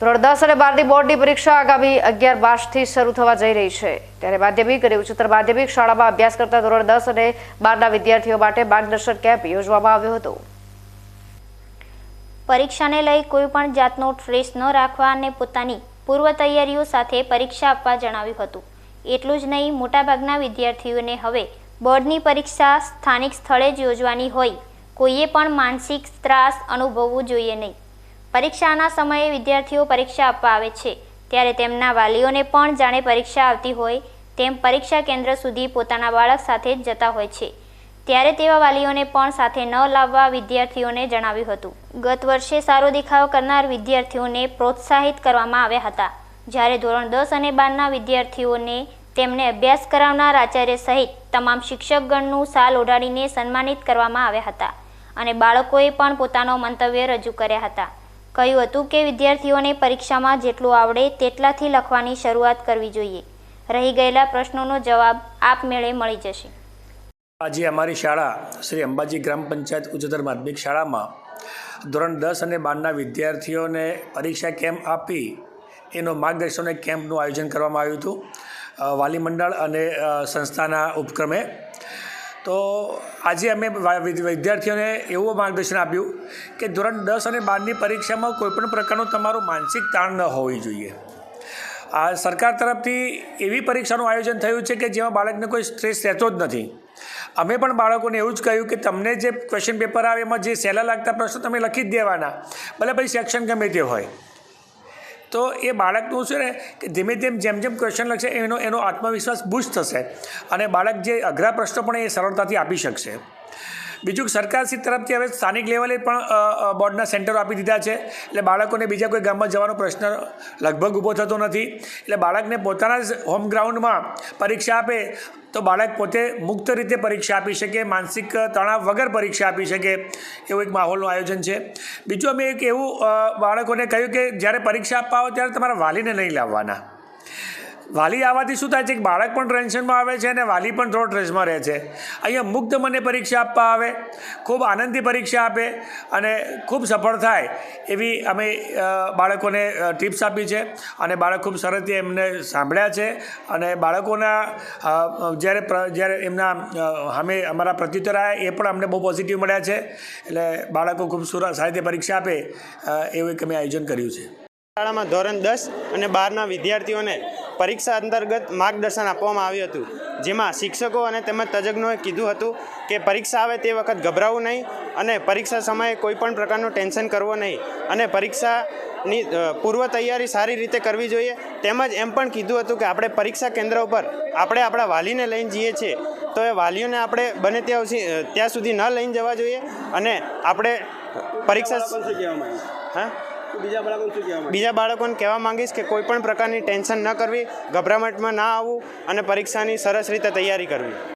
ધોરણ દસ અને બારની બોર્ડની પરીક્ષા આગામી અગિયાર માર્ચથી શરૂ થવા જઈ રહી છે. ત્યારે માધ્યમિક અને ઉચ્ચતર માધ્યમિક શાળામાં અભ્યાસ કરતા ધોરણ દસ અને બારના વિદ્યાર્થીઓ માટે માર્ગદર્શન કેમ્પ યોજવામાં આવ્યો હતો. પરીક્ષાને લઈ કોઈ પણ જાતનો સ્ટ્રેસ ન રાખવા અને પોતાની પૂર્વ તૈયારીઓ સાથે પરીક્ષા આપવા જણાવ્યું હતું. એટલું જ નહીં, મોટાભાગના વિદ્યાર્થીઓને હવે બોર્ડની પરીક્ષા સ્થાનિક સ્થળે જ યોજવાની હોય. કોઈએ પણ માનસિક ત્રાસ અનુભવવું જોઈએ નહીં. પરીક્ષાના સમયે વિદ્યાર્થીઓ પરીક્ષા આપવા આવે છે. ત્યારે તેમના વાલીઓને પણ જાણે પરીક્ષા આવતી હોય તેમ પરીક્ષા કેન્દ્ર સુધી પોતાના બાળક સાથે જ જતા હોય છે. ત્યારે તેવા વાલીઓને પણ સાથે ન લાવવા વિદ્યાર્થીઓને જણાવ્યું હતું. ગત વર્ષે સારો દેખાવ કરનાર વિદ્યાર્થીઓને પ્રોત્સાહિત કરવામાં આવ્યા હતા. જ્યારે ધોરણ દસ અને બારના વિદ્યાર્થીઓને તેમને અભ્યાસ કરાવનાર આચાર્ય સહિત તમામ શિક્ષકગણનું સાલ ઓઢાડીને સન્માનિત કરવામાં આવ્યા હતા અને બાળકોએ પણ પોતાનો મંતવ્ય રજૂ કર્યા હતા. કહ્યું હતું કે વિદ્યાર્થીઓને પરીક્ષામાં જેટલું આવડે તેટલાથી લખવાની શરૂઆત કરવી જોઈએ. રહી ગયેલા પ્રશ્નોનો જવાબ આપમેળે મળી જશે. આજે અમારી શાળા શ્રી અંબાજી ગ્રામ પંચાયત ઉચ્ચતર માધ્યમિક શાળામાં ધોરણ દસ અને બારના વિદ્યાર્થીઓને પરીક્ષા કેમ્પ આપી એનો માર્ગદર્શન કેમ્પનું આયોજન કરવામાં આવ્યું હતું. વાલી મંડળ અને સંસ્થાના ઉપક્રમે તો આજે અમે વિદ્યાર્થીઓને એવું માર્ગદર્શન આપ્યું કે ધોરણ દસ અને બારની પરીક્ષામાં કોઈપણ પ્રકારનું તમારું માનસિક તાણ ન હોવી જોઈએ. આ સરકાર તરફથી એવી પરીક્ષાનું આયોજન થયું છે કે જેમાં બાળકને કોઈ સ્ટ્રેસ રહેતો જ નથી. અમે પણ બાળકોને એવું જ કહ્યું કે તમને જે ક્વેશ્ચન પેપર આવે એમાં જે સહેલા લાગતા પ્રશ્નો તમે લખી જ દેવાના. ભલે પછી સેક્શન ગમે તે હોય. તો એ બાળકનું છે ને કે ધીમે ધીમે જેમ જેમ ક્વેશ્ચન લખશે, એનો એનો આત્મવિશ્વાસ બુસ્ટ થશે. અને બાળક જે અઘરા પ્રશ્નો પણ એ સરળતાથી આપી શકશે. બીજું સરકાર સરકારશ્રી તરફથી હવે સ્થાનિક લેવલે પણ બોર્ડના સેન્ટરો આપી દીધા છે. એટલે બાળકોને બીજા કોઈ ગામમાં જવાનો પ્રશ્ન લગભગ ઊભો થતો નથી. એટલે બાળકને પોતાના જ હોમ ગ્રાઉન્ડમાં પરીક્ષા આપે, તો બાળક પોતે મુક્ત રીતે પરીક્ષા આપી શકે, માનસિક તણાવ વગર પરીક્ષા આપી શકે, એવું એક માહોલનું આયોજન છે. બીજું અમે એક એવું બાળકોને કહ્યું કે જ્યારે પરીક્ષા આપવા આવો ત્યારે તમારા વાલીને નહીં લાવવાના. વાલી આવવાથી શું થાય છે કે બાળક પણ ટેન્શનમાં આવે છે અને વાલી પણ થોડો સ્ટ્રેસમાં રહે છે. અહીંયા મુક્ત મને પરીક્ષા આપવા આવે, ખૂબ આનંદથી પરીક્ષા આપે અને ખૂબ સફળ થાય એવી અમે બાળકોને ટિપ્સ આપી છે અને બાળક ખૂબ સરસથી એમને સાંભળ્યા છે અને બાળકોના જ્યારે જ્યારે એમના અમે અમારા પ્રત્યુત્તર આવ્યા એ પણ અમને બહુ પોઝિટિવ મળ્યા છે. એટલે બાળકો ખૂબ સુર, સારી પરીક્ષા આપે એવું એક અમે આયોજન કર્યું છે. શાળામાં ધોરણ દસ અને બારના વિદ્યાર્થીઓને પરીક્ષા અંતર્ગત માર્ગદર્શન આપવામાં આવ્યું હતું જેમાં શિક્ષકો અને તેમજ તજજ્ઞોએ કીધું હતું કે પરીક્ષા આવે તે વખત ગભરાવું નહીં અને પરીક્ષા સમયે કોઈ પણ પ્રકારનું ટેન્શન કરવો નહીં અને પરીક્ષાની પૂર્વ તૈયારી સારી રીતે કરવી જોઈએ. તેમજ એમ પણ કીધું હતું કે આપણે પરીક્ષા કેન્દ્ર ઉપર આપણે આપણા વાલીને લઈને જઈએ છીએ તો એ વાલીઓને આપણે બને ત્યાં સુધી ત્યાં સુધી ન લઈને જવા જોઈએ અને આપણે પરીક્ષા હા? બીજા બાળકોને કહેવા માંગીશ કે કોઈ પણ પ્રકારની ટેન્શન ન કરવી ગભરામટમાં ના આવવું અને પરીક્ષાની સરસ રીતે તૈયારી કરવી.